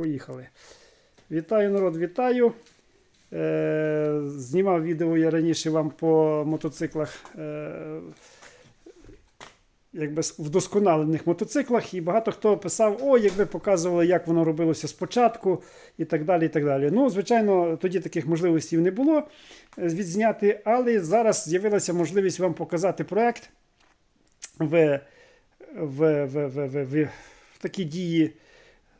Поїхали. Вітаю, народ, вітаю. Е, знімав відео я раніше вам по мотоциклах. Е, якби вдосконалених мотоциклах, і багато хто писав, о, якби показували, як воно робилося спочатку, і так далі. і так далі. Ну, звичайно, тоді таких можливостей не було е, відзняти, але зараз з'явилася можливість вам показати проект в, в, в, в, в, в, в такі дії,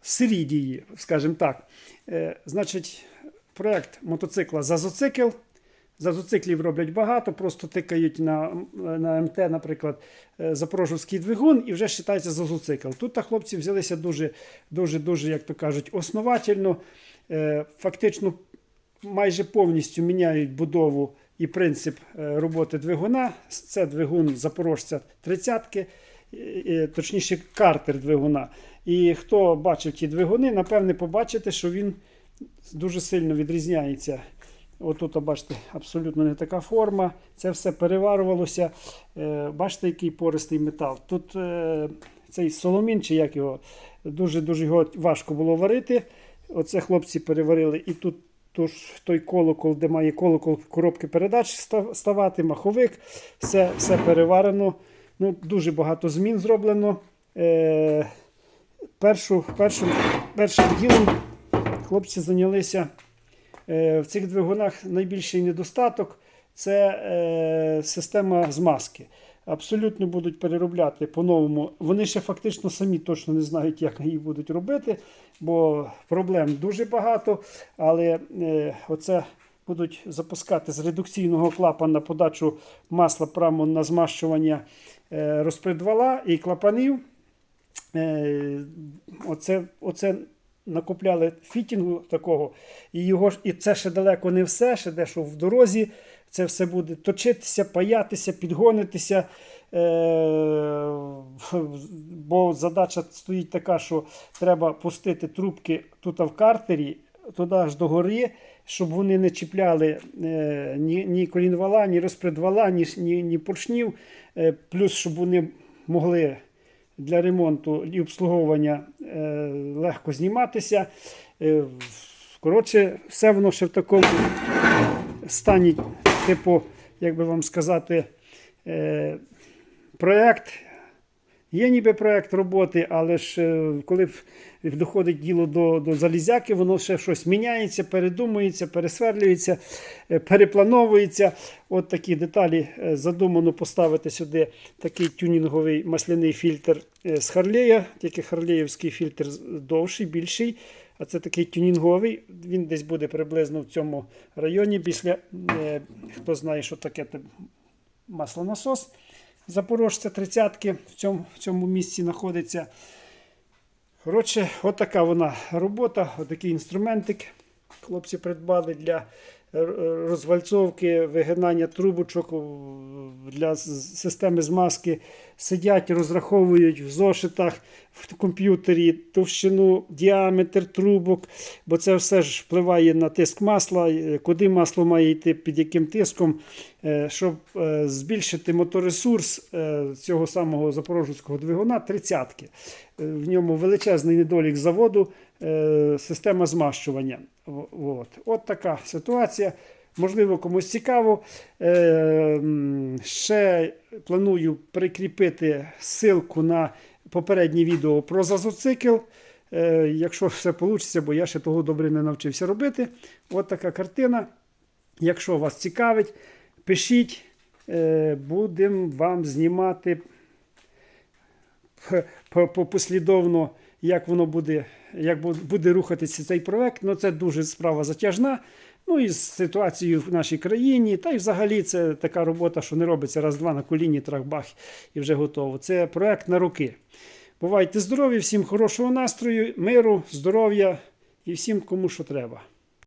сирі дії, скажімо так. Е, значить, проект мотоцикла Зазоцикл. Зазоциклів роблять багато, просто тикають на, на МТ, наприклад, е, запорожівський двигун і вже вважається зазоцикл. Тут та хлопці взялися дуже, дуже, дуже, як то кажуть, основательно. Е, Фактично майже повністю міняють будову і принцип роботи двигуна. Це двигун запорожця 30-ки, е, точніше, картер двигуна. І хто бачив ті двигуни, напевне, побачите, що він дуже сильно відрізняється. Отут, бачите, абсолютно не така форма. Це все переварувалося. Е, Бачите, який пористий метал. Тут е, цей соломін, чи як його, дуже-дуже його важко було варити. Оце хлопці переварили. І тут тож, той колокол, де має колокол коробки передач ста- ставати, маховик. Все, все переварено. Ну, дуже багато змін зроблено. Е, першу, першу, першим ділом хлопці зайнялися. Е, В цих двигунах найбільший недостаток це е, система змазки. Абсолютно будуть переробляти по-новому. Вони ще фактично самі точно не знають, як її будуть робити, бо проблем дуже багато. Але е, оце будуть запускати з редукційного клапана подачу масла прямо на змащування розпредвала і клапанів. Е, оце, оце накупляли фітінгу такого, і його і це ще далеко не все, ще дещо в дорозі. Це все буде точитися, паятися, підгонитися. Е, бо задача стоїть така, що треба пустити трубки тут в картері, туди аж до гори, щоб вони не чіпляли е, ні, ні колінвала, ні розпредвала, ні, ні, ні поршнів. Е, плюс, щоб вони могли для ремонту і обслуговування е, легко зніматися. Е, коротше, все воно ще в такому стані, типу, як би вам сказати, е, проєкт. Є ніби проєкт роботи, але ж е, коли доходить діло до, до залізяки, воно ще щось міняється, передумується, пересверлюється, е, переплановується. От такі деталі е, задумано поставити сюди такий тюнінговий масляний фільтр з Харлея, тільки харлеївський фільтр довший, більший. А це такий тюнінговий. Він десь буде приблизно в цьому районі. Після, хто знає, що таке маслонасос. Запорожця 30-ки в цьому, в цьому місці знаходиться. Коротше, отака вона робота, отакий інструментик. Хлопці придбали для е, розвальцовки, вигинання трубочок для системи змазки. Сидять, розраховують в зошитах, в комп'ютері товщину, діаметр трубок, бо це все ж впливає на тиск масла, е, куди масло має йти, під яким тиском, щоб е, збільшити моторесурс е, цього самого запорожського двигуна 30-ки. Е, В ньому величезний недолік заводу, е, система змащування. От. От така ситуація. Можливо, комусь цікаво. Е, Ще планую прикріпити ссылку на попереднє відео про зазоцикл. Е, Якщо все вийде, бо я ще того добре не навчився робити. От така картина. Якщо вас цікавить, пишіть, е, будемо вам знімати послідовно, як воно буде, як буде рухатися цей проект. Ну, це дуже справа затяжна. Ну і з ситуацією в нашій країні, та й взагалі це така робота, що не робиться раз-два на коліні, трах-бах і вже готово. Це проект на роки. Бувайте здорові, всім хорошого настрою, миру, здоров'я і всім, кому що треба.